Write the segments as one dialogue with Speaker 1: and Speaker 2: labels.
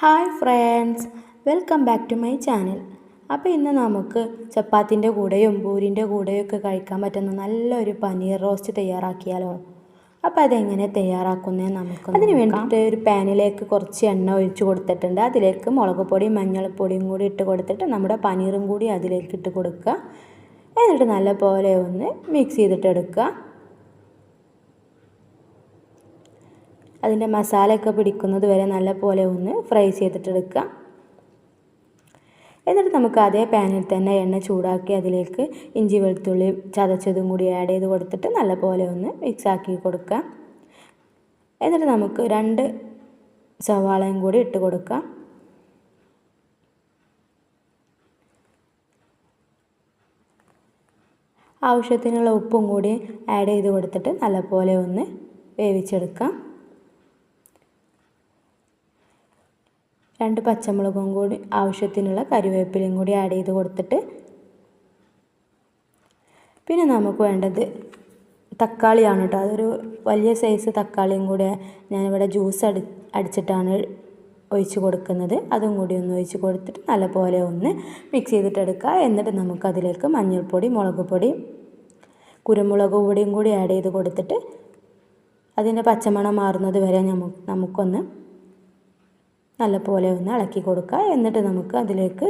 Speaker 1: Hi friends welcome back to my channel. അപ്പോൾ ഇന്ന് നമുക്ക് ചപ്പാത്തിന്റെ കൂടെയും പൂരിന്റെ കൂടെയും ഒക്കെ കഴിക്കാൻ പറ്റുന്ന നല്ലൊരു പനീർ റോസ്റ്റ് തയ്യാറാക്കിയാലോ? അപ്പോൾ അതെങ്ങനെ തയ്യാറാക്കുന്നേ നമുക്ക് അതിന് വേണ്ടിയിട്ട് ഒരു പാനിലേക്ക് കുറച്ച് എണ്ണ ഒഴിച്ച് കൊടുത്തിട്ടുണ്ട്. അതിലേക്ക് മുളക് പൊടിയും മഞ്ഞൾപ്പൊടിയും കൂടി ഇട്ട് കൊടുത്തിട്ട് നമ്മുടെ പനീറും കൂടി അതിലേക്ക് ഇട്ട് കൊടുക്കുക. എന്നിട്ട് നല്ലപോലെ ഒന്ന് മിക്സ് ചെയ്തിട്ട് എടുക്കുക. അതിന്റെ മസാലയൊക്കെ പിടിക്കുന്നത് വരെ നല്ല പോലെ ഒന്ന് ഫ്രൈ ചെയ്തിട്ടെടുക്കുക. എന്നിട്ട് നമുക്ക് അതേ പാനിൽ തന്നെ എണ്ണ ചൂടാക്കി അതിലേക്ക് ഇഞ്ചി വെളുത്തുള്ളി ചതച്ചതും കൂടി ആഡ് ചെയ്ത് കൊടുത്തിട്ട് നല്ല പോലെ ഒന്ന് മിക്സ് ആക്കി കൊടുക്കുക. എന്നിട്ട് നമുക്ക് രണ്ട് സവാളയും കൂടി ഇട്ട് കൊടുക്കാം ആവശ്യത്തിനുള്ള ഉപ്പും കൂടി ആഡ് ചെയ്ത് കൊടുത്തിട്ട് നല്ലപോലെ ഒന്ന് വേവിച്ചെടുക്കാം രണ്ട് പച്ചമുളകും കൂടി ആവശ്യത്തിനുള്ള കറിവേപ്പിലയും കൂടി ആഡ് ചെയ്ത് കൊടുത്തിട്ട് പിന്നെ നമുക്ക് വേണ്ടത് തക്കാളിയാണ് കേട്ടോ. അതൊരു വലിയ സൈസ് തക്കാളിയും കൂടെ ഞാനിവിടെ ജ്യൂസ് അടി അടിച്ചിട്ടാണ് ഒഴിച്ച് കൊടുക്കുന്നത്. അതും കൂടി ഒന്ന് ഒഴിച്ച് കൊടുത്തിട്ട് നല്ലപോലെ ഒന്ന് മിക്സ് ചെയ്തിട്ടെടുക്കുക എന്നിട്ട് നമുക്കതിലേക്ക് മഞ്ഞൾപ്പൊടി മുളക് പൊടി കുരുമുളക് പൊടിയും കൂടി ആഡ് ചെയ്ത് കൊടുത്തിട്ട് അതിന്റെ പച്ചമണം മാറുന്നത് വരെ നമുക്കൊന്ന് നല്ലപോലെ ഒന്ന് ഇളക്കി കൊടുക്കുക. എന്നിട്ട് നമുക്ക് അതിലേക്ക്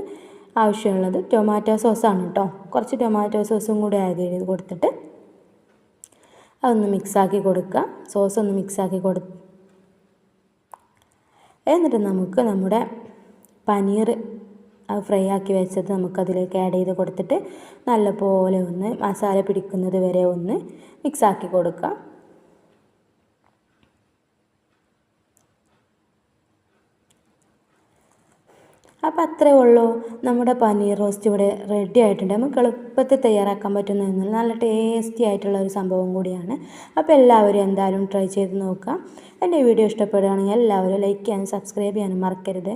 Speaker 1: ആവശ്യമുള്ളത് ടൊമാറ്റോ സോസാണ് കേട്ടോ. കുറച്ച് ടൊമാറ്റോ സോസും കൂടി ആഡ് ചെയ്ത് കൊടുത്തിട്ട് അതൊന്ന് മിക്സാക്കി കൊടുക്കുക. സോസ് ഒന്ന് മിക്സാക്കി കൊടു എന്നിട്ട് നമുക്ക് നമ്മുടെ പനീർ ഫ്രൈ ആക്കി വെച്ചത് നമുക്കതിലേക്ക് ആഡ് ചെയ്ത് കൊടുത്തിട്ട് നല്ലപോലെ ഒന്ന് മസാല പിടിക്കുന്നത് വരെ ഒന്ന് മിക്സാക്കി കൊടുക്കുക. അപ്പോൾ അത്രേ ഉള്ളൂ. നമ്മുടെ പനീർ റോസ്റ്റ് ഇവിടെ റെഡി ആയിട്ടുണ്ട്. നമുക്ക് എളുപ്പത്തിൽ തയ്യാറാക്കാൻ പറ്റുന്ന നല്ല ടേസ്റ്റി ആയിട്ടുള്ള ഒരു സംഭവം കൂടിയാണ്. അപ്പോൾ എല്ലാവരും എന്തായാലും ട്രൈ ചെയ്ത് നോക്കാം എന്റെ വീഡിയോ ഇഷ്ടപ്പെടുകയാണെങ്കിൽ എല്ലാവരും ലൈക്ക് ചെയ്യാനും സബ്സ്ക്രൈബ് ചെയ്യാനും മറക്കരുത്.